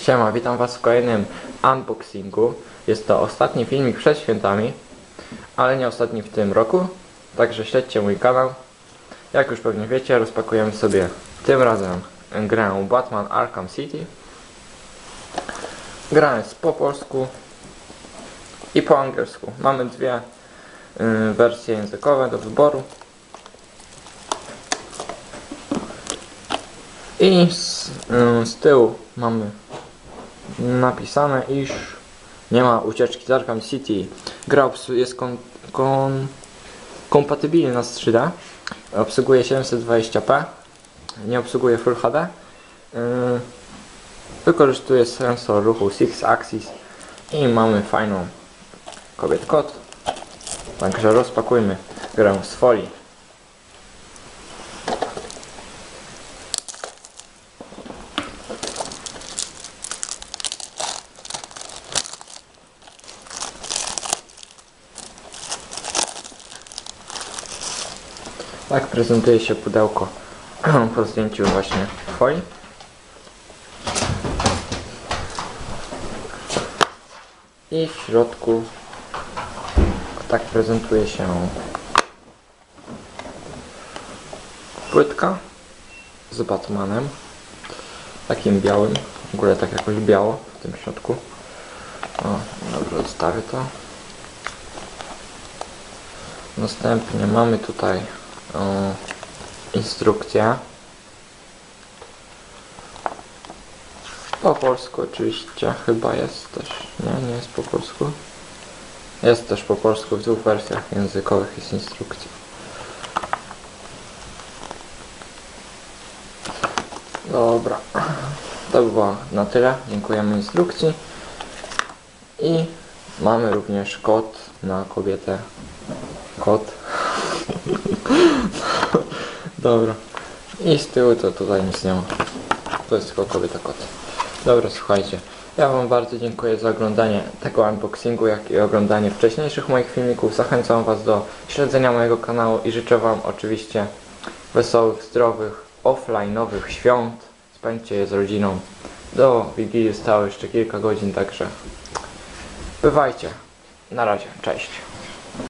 Siema, witam was w kolejnym unboxingu. Jest to ostatni filmik przed świętami, ale nie ostatni w tym roku, także śledźcie mój kanał. Jak już pewnie wiecie, rozpakujemy sobie tym razem grę Batman Arkham City. Gra jest po polsku i po angielsku. Mamy dwie y, wersje językowe do wyboru. I z, y, z tyłu mamy napisane, iż nie ma ucieczki z Arkham City. Gra jest kon, kon, kompatybilna z 3D. Obsługuje 720p. Nie obsługuje Full HD. Yy, wykorzystuje sensor ruchu Six Axis i mamy fajną kobiet kot. Także rozpakujmy grę z folii. Tak prezentuje się pudełko po zdjęciu właśnie folii. I w środku tak prezentuje się płytka z Batmanem. Takim białym. W ogóle tak jakoś biało w tym środku. O, dobrze, odstawię to. Następnie mamy tutaj o, instrukcję. Po polsku oczywiście, chyba jest też. Nie, nie jest po polsku. Jest też po polsku, w dwóch wersjach językowych jest instrukcja. Dobra, to by było na tyle. Dziękujemy instrukcji. I mamy również kod na kobietę. Kot. Dobra. I z tyłu to tutaj nic nie ma. To jest tylko kobieta kot. Dobra, słuchajcie. Ja Wam bardzo dziękuję za oglądanie tego unboxingu, jak i oglądanie wcześniejszych moich filmików. Zachęcam Was do śledzenia mojego kanału i życzę Wam oczywiście wesołych, zdrowych, offline'owych świąt. Spędźcie je z rodziną. Do Wigilii zostało jeszcze kilka godzin, także bywajcie. Na razie, cześć.